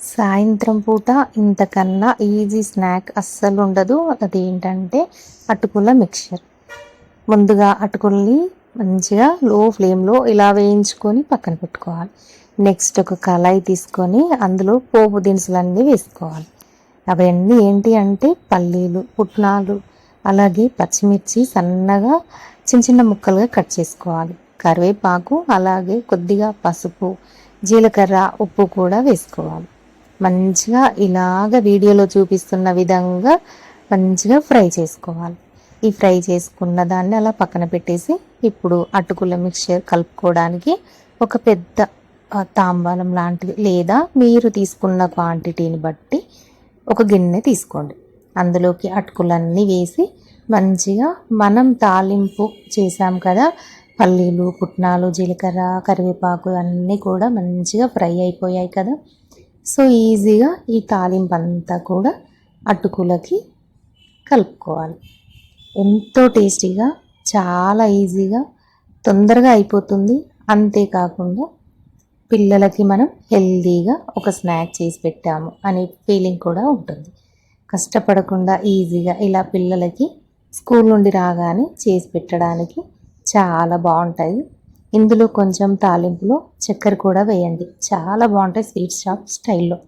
సాయంత్రం పూట ఇంతకన్నా ఈజీ స్నాక్ అస్సలు ఉండదు. అది ఏంటంటే అటుకుల మిక్చర్. ముందుగా అటుకుల్ని మంచిగా లో ఫ్లేమ్లో ఇలా వేయించుకొని పక్కన పెట్టుకోవాలి. నెక్స్ట్ ఒక కళాయి తీసుకొని అందులో పోపు దినుసులన్నీ వేసుకోవాలి. అవన్నీ ఏంటి అంటే పల్లీలు పుట్నాలు అలాగే పచ్చిమిర్చి సన్నగా చిన్న చిన్న ముక్కలుగా కట్ చేసుకోవాలి. కరివేపాకు అలాగే కొద్దిగా పసుపు జీలకర్ర ఉప్పు కూడా వేసుకోవాలి. మంచిగా ఇలాగ వీడియోలో చూపిస్తున్న విధంగా మంచిగా ఫ్రై చేసుకోవాలి. ఈ ఫ్రై చేసుకున్న దాన్ని అలా పక్కన పెట్టేసి ఇప్పుడు అటుకుల మిక్చర్ కలుపుకోవడానికి ఒక పెద్ద తాంబాలం లాంటిది లేదా మీరు తీసుకున్న క్వాంటిటీని బట్టి ఒక గిన్నె తీసుకోండి. అందులోకి అటుకులన్నీ వేసి మంచిగా మనం తాలింపు చేసాం కదా పల్లీలు పుట్నాలు జీలకర్ర కరివేపాకు అన్నీ కూడా మంచిగా ఫ్రై అయిపోయాయి కదా. సో ఈజీగా ఈ తాలింపు అంతా కూడా అటుకులకి కలుపుకోవాలి. ఎంతో టేస్టీగా చాలా ఈజీగా తొందరగా అయిపోతుంది. అంతేకాకుండా పిల్లలకి మనం హెల్దీగా ఒక స్నాక్ చేసి పెట్టాము అనే ఫీలింగ్ కూడా ఉంటుంది. కష్టపడకుండా ఈజీగా ఇలా పిల్లలకి స్కూల్ నుండి రాగానే చేసి పెట్టడానికి చాలా బాగుంటుంది ఇందులో కొంచెం తాలింపులో చక్కెర కూడా వేయండి. చాలా బాగుంటాయి స్వీట్ షాప్ స్టైల్లో.